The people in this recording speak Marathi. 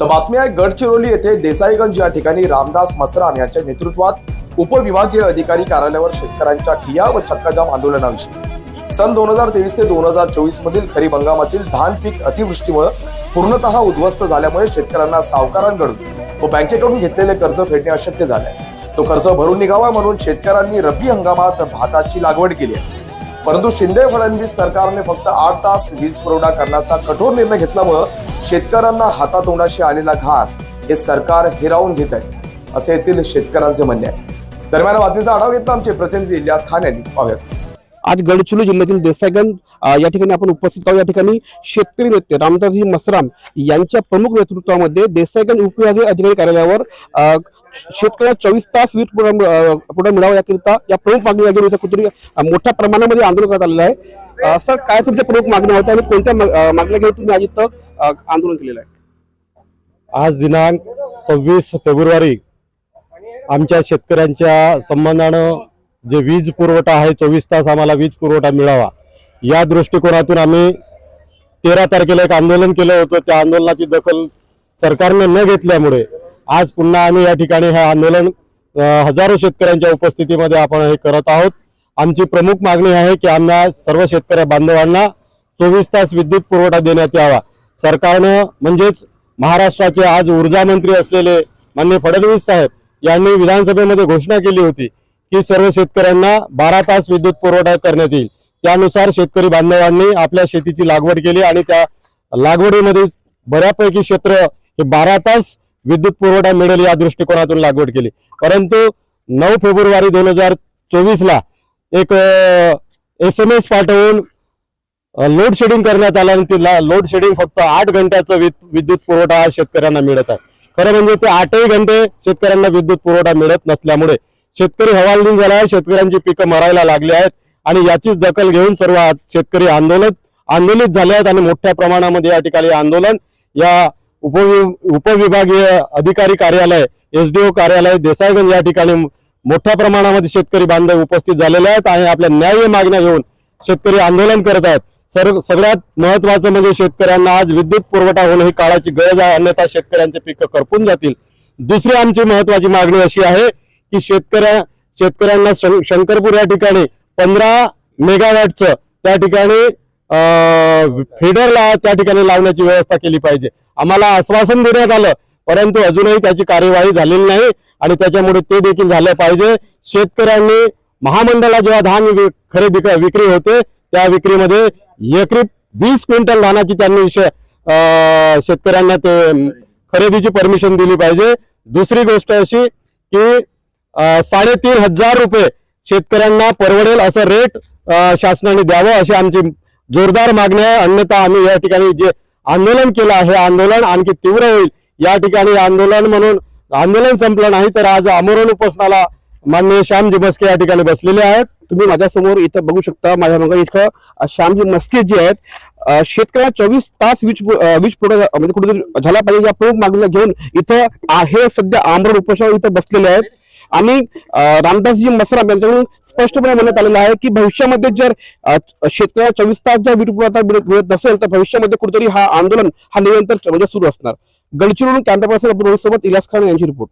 तर बातमी आहे गडचिरोली येथे देसाईगंज या ठिकाणी रामदास मसराम यांच्या नेतृत्वात उपविभागीय अधिकारी कार्यालयावर शेतकऱ्यांच्या ठिया व चक्काजाम आंदोलनाविषयी सन दोन हजार तेवीस ते दोन हजार चोवीस मधील खरीप हंगामातील धान पीक अतिवृष्टीमुळे पूर्णतः उद्ध्वस्त झाल्यामुळे शेतकऱ्यांना सावकारांकडून व बँकेकडून घेतलेले कर्ज फेडणे अशक्य झाले. तो कर्ज भरून निघावा म्हणून शेतकऱ्यांनी रब्बी हंगामात भाताची लागवड केली आहे. परंतु शिंदे फडणवीस सरकारने फक्त आठ तास वीज पुरवठा करण्याचा कठोर निर्णय घेतल्यामुळं शेतकऱ्यांना हातातोंडाशी आलेला घास हे सरकार हिरावून घेत आहे असे येथील शेतकऱ्यांचे म्हणणे आहे. दरम्यान बातमीचा आढावा घेतला आमचे प्रतिनिधी इलियास खान यांनी. पाहूयात. आज गडचिरोली जिल्ह्यातील देसाईगंज या ठिकाणी आपण उपस्थित आहोत. या ठिकाणी शेतकरी नेते रामदासजी मसराम यांच्या प्रमुख नेतृत्वामध्ये देसाईगंज उपविभागीय अधिकारी कार्यालयावर शेतकऱ्यांना चोवीस तास वीज पुरवठा मिळावा याकरिता या प्रमुख मागणी याकरिता कुठेतरी मोठ्या प्रमाणामध्ये आंदोलन करण्यात आलेलं आहे. सर काय तुमच्या प्रमुख मागण्या होत्या आणि कोणत्या मागण्या घेऊन तुम्ही आज इथं आंदोलन केलेलं आहे? आज दिनांक सव्वीस फेब्रुवारी आमच्या शेतकऱ्यांच्या संबंधानं जे वीज पुरवठा आहे चोवीस तास आम्हाला वीज पुरवठा मिळावा या दृष्टिकोनातून आम्ही तेरा तारखेला एक आंदोलन केलं होतं. त्या आंदोलनाची दखल सरकारने न घेतल्यामुळे आज पुन्हा आम्ही या ठिकाणी हे आंदोलन हजारो शेतकऱ्यांच्या उपस्थितीमध्ये आपण हे करत आहोत. आमची प्रमुख मागणी आहे की आम्हा सर्व शेतकऱ्या बांधवांना चोवीस तास विद्युत पुरवठा देण्यात यावा. सरकारनं म्हणजेच महाराष्ट्राचे आज ऊर्जा मंत्री असलेले मान्य फडणवीस साहेब यांनी विधानसभेमध्ये घोषणा केली होती की सर्व शेतकऱ्यांना बारा तास विद्युत पुरवठा करण्यात येईल. त्यानुसार शेतकरी बांधवांनी आपल्या शेतीची लागवड केली आणि त्या लागवडीमध्ये बऱ्यापैकी क्षेत्र हे बारा तास विद्युत पुरवठा मिळेल या दृष्टिकोनातून लागवड केली. परंतु नऊ फेब्रुवारी दोन हजार चोवीसला एक एस एम एस पाठवून लोड शेडिंग करण्यात आलं आणि तिला लोड शेडिंग फक्त आठ घंट्याचं विद्युत पुरवठा शेतकऱ्यांना मिळत आहे. खरं म्हणजे ते आठही घंटे शेतकऱ्यांना विद्युत पुरवठा मिळत नसल्यामुळे शेतकरी हवालदिन झाला आहे शेतकऱ्यांची पिकं मरायला लागली आहेत आणि याचीच दखल घेऊन सर्व शेतकरी आंदोलन आंदोलित झाले आहेत आणि मोठ्या प्रमाणामध्ये या ठिकाणी आंदोलन. या उपवि उपविभागीय अधिकारी कार्यालय एसडीओ कार्यालय देसाईगंज या ठिकाणी मोठ्या प्रमाणामध्ये शेतकरी बांधव उपस्थित झालेले आहेत आणि आपल्या न्याय्य मागण्या घेऊन शेतकरी आंदोलन करत आहेत. सर्व सगळ्यात महत्वाचं म्हणजे शेतकऱ्यांना आज विद्युत पुरवठा होणं ही काळाची गरज आहे अन्यथा शेतकऱ्यांचे पिकं करपून जातील. दुसरी आमची महत्वाची मागणी अशी आहे की शेतकऱ्या शेतकऱ्यांना शं- शंकरपूर या ठिकाणी पंधरा मेगावॅटचं त्या ठिकाणी फिडरला त्या ठिकाणी लावण्याची व्यवस्था केली पाहिजे. आम्हाला आश्वासन देण्यात आलं परंतु अजूनही त्याची कार्यवाही झालेली नाही. आणि त्याच्यामुळे ते देखील झालं पाहिजे. शेतकऱ्यांनी महामंडळाला जेव्हा धान खरेदी क- विक्री होते त्या विक्रीमध्ये एकरी वीस क्विंटल धानाची त्यांनी शे- शेतकऱ्यांना ते खरेदीची परमिशन दिली पाहिजे. दुसरी गोष्ट अशी की साडेतीन हजार रुपये शेतकऱ्यांना परवडेल असं रेट शासनाने द्यावं अशी आमची जोरदार मागणी आहे. अन्यथा आम्ही या ठिकाणी जे आंदोलन केलं आहे आंदोलन आणखी तीव्र होईल. या ठिकाणी आंदोलन म्हणून आंदोलन संपलं नाही तर आज आमरण उपोषणाला माननीय श्यामजी मस्के या ठिकाणी बसलेले आहेत. तुम्ही माझ्यासमोर इथं बघू शकता माझ्या मग इथं श्यामजी मस्के जे आहेत अ, शेतकऱ्यांना चोवीस तास वीज वीज पुढे म्हणजे कुठेतरी झाला पाहिजे या प्रमुख मागण्या घेऊन इथं आहे सध्या आमरण उपोषण इथं बसलेले आहेत. आणि रामदासजी मसराम यांच्याकडून स्पष्टपणे म्हणण्यात आलेलं आहे की भविष्यामध्ये जर शेतकऱ्या चोवीस तास जर वीज पुरवठा मिळत नसेल तर भविष्यामध्ये कुठेतरी हा आंदोलन हा निरंतर म्हणजे सुरू असणार. गडचिरोली कॅमेरा पर्सन रोहित सोबत इलास खान यांची रिपोर्ट.